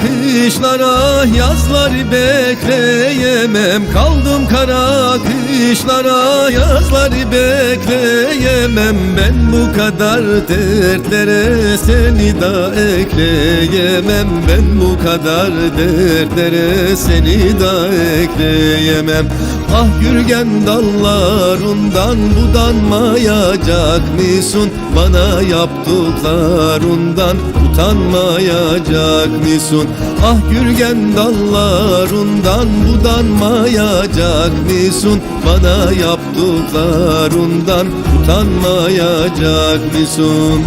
kışlara yazları bekleyemem. Kaldım kara kışlara yazları bekleyemem. Ben bu kadar dertlere seni da ekleyemem. Ben bu kadar dertlere seni da ekleyemem Ah gürgen dallarından budanmayacak mısın? Bana yaptıklarından utanmayacak mısın? Ah gürgen dallarından budanmayacak mısın? Bana yaptıklarından utanmayacak mısın?